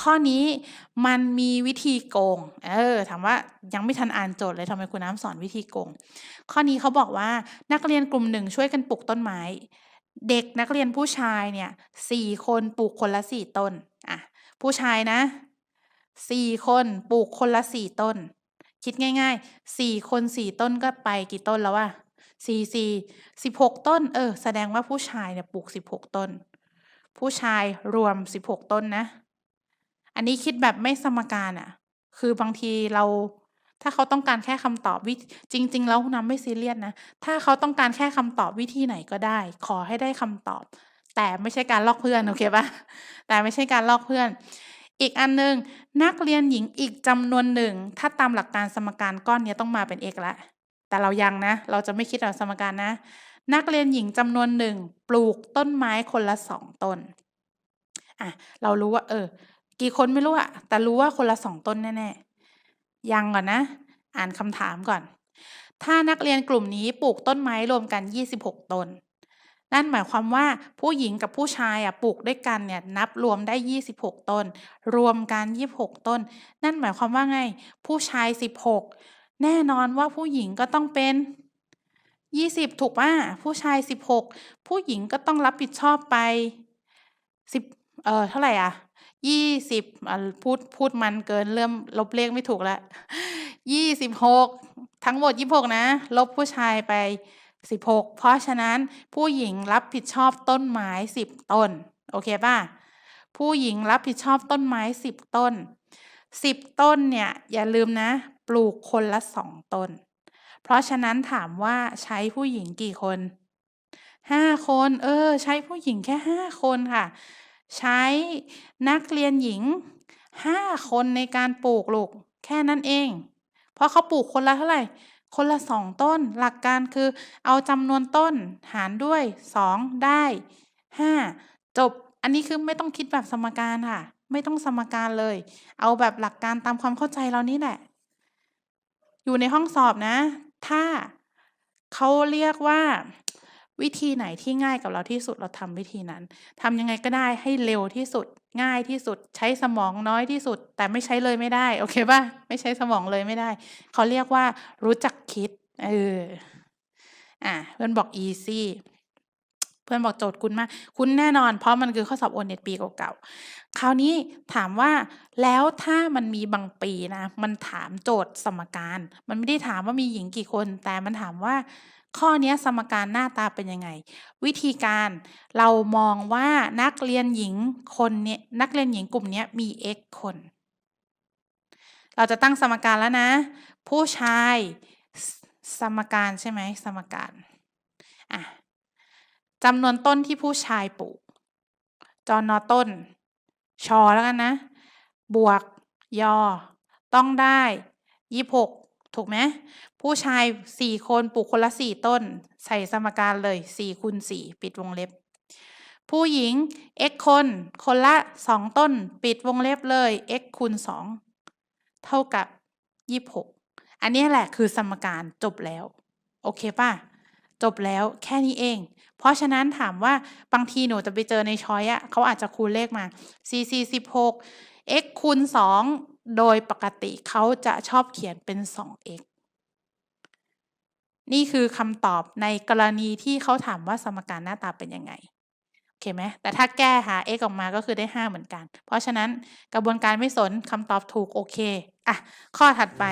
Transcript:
ข้อนี้มันมีวิธีโกง เออ ถามว่ายังไม่ทันอ่านโจทย์เลยทำไมคุณน้ำสอนวิธีโกง ข้อนี้เขาบอกว่านักเรียนกลุ่มหนึ่งช่วยกันปลูกต้นไม้ เด็กนักเรียนผู้ชายเนี่ยสี่คนปลูกคนละสี่ต้น อะ ผู้ชายนะสี่คนปลูกคนละสี่ต้น คิดง่ายๆสี่คนสี่ต้นก็ไปกี่ต้นแล้ววะ สี่สี่สิบหกต้น เออ แสดงว่าผู้ชายเนี่ยปลูกสิบหกต้น ผู้ชายรวมสิบหกต้นนะ อันนี้คิดแบบไม่สมการอะ่ะ คือบางทีเรา ถ้าเขาต้องการแค่คำตอบวิจริง ๆ แล้วน้ำไม่ซีเรียสนะ ถ้าเขาต้องการแค่คำตอบวิธีไหนก็ได้ ขอให้ได้คำตอบ แต่ไม่ใช่การลอกเพื่อนโอเคปะแต่ไม่ใช่การลอกเพื่อนอีกอันหนึ่งนักเรียนหญิงอีกจำนวนหนึ่ง ถ้าตามหลักการสมการก้อนนี้ต้องมาเป็น x ละ แต่เรายังนะ เราจะไม่คิดเอาสมการนะ นักเรียนหญิงจำนวนหนึ่งปลูกต้นไม้คนละสองต้นอะเรารู้ว่า เออ กี่คนไม่รู้อะแต่รู้ว่าคนละสองต้นแน่ๆ ยังก่อนนะ อ่านคำถามก่อน ถ้านักเรียนกลุ่มนี้ปลูกต้นไม้รวมกัน 26 ต้น นั่นหมายความว่าผู้หญิงกับผู้ชายอะปลูกด้วยกันเนี่ยนับรวมได้ 26 ต้น รวมกัน 26 ต้น นั่นหมายความว่าไง ผู้ชาย 16 แน่นอนว่าผู้หญิงก็ต้องเป็น 20 ถูกป่ะผู้ชาย 16 ผู้หญิงก็ต้องรับผิดชอบไป 10 เออเท่าไหร่อะ 20อะพูดพูดมันเกินเริ่มลบเลขไม่ถูกล้ว26 ทั้งหมด 26 นะ ลบผู้ชายไป 16 เพราะฉะนั้นผู้หญิงรับผิดชอบต้นไม้ 10 ต้น โอเคป่ะ ผู้หญิงรับผิดชอบต้นไม้ 10 ต้น 10 ต้นเนี่ย อย่าลืมนะ ปลูกคนละ2ต้น เพราะฉะนั้นถามว่าใช้ผู้หญิงกี่คน5คน เออ ใช้ผู้หญิงแค่5คนค่ะ ใช้นักเรียนหญิง5คนในการปลูกลูกแค่นั้นเอง เพราะเขาปลูกคนละเท่าไหร่ คนละ2ต้น หลักการคือเอาจำนวนต้นหารด้วย2ได้5จบ อันนี้คือไม่ต้องคิดแบบสมการค่ะ ไม่ต้องสมการเลย เอาแบบหลักการตามความเข้าใจเรานี่แหละ อยู่ในห้องสอบนะ ถ้าเขาเรียกว่าวิธีไหนที่ง่ายกับเราที่สุดเราทำวิธีนั้นทำยังไงก็ได้ให้เร็วที่สุดง่ายที่สุดใช้สมองน้อยที่สุด แต่ไม่ใช้เลยไม่ได้โอเคป่ะไม่ใช้สมองเลยไม่ได้เขาเรียกว่ารู้จักคิดเอออะเพื่อนบอก easy เพื่อนบอกโจทย์คุณมาก คุณแน่นอน เพราะมันคือข้อสอบโอเน็ตปีเก่าๆ คราวนี้ถามว่าแล้วถ้ามันมีบางปีนะ มันถามโจทย์สมการ มันไม่ได้ถามว่ามีหญิงกี่คน แต่มันถามว่าข้อนี้สมการหน้าตาเป็นยังไง วิธีการเรามองว่านักเรียนหญิงคนนี้นักเรียนหญิงกลุ่มนี้มี x คน เราจะตั้งสมการแล้วนะ ผู้ชายสมการใช่ไหมสมการ จำนวนต้นที่ผู้ชายปลูก จอนอต้น ชอแล้วกันนะ บวก ยอ ต้องได้ยี่หกถูกไหมผู้ชายสี่คนปลูกคนละสี่ต้น ใส่สมการเลยสี่คูณสี่ปิดวงเล็บ ผู้หญิง x คน คนละสองต้น ปิดวงเล็บเลย x คูณสองเท่ากับยี่หกอันนี้แหละคือสมการจบแล้ว โอเคป่ะ จบแล้วแค่นี้เอง เพราะฉะนั้นถามว่าบางทีหนูจะไปเจอในช้อยอะเขาอาจจะคูณเลขมา c c สิบหก x คูณสองโดยปกติเขาจะชอบเขียนเป็น 2x นี่คือคำตอบในกรณีที่เขาถามว่าสมการหน้าตาเป็นยังไงโอเคไหมแต่ถ้าแก้หา x ออกมาก็คือได้ 5 เหมือนกัน เพราะฉะนั้นกระบวนการไม่สนคำตอบถูกโอเคอะข้อถัดไป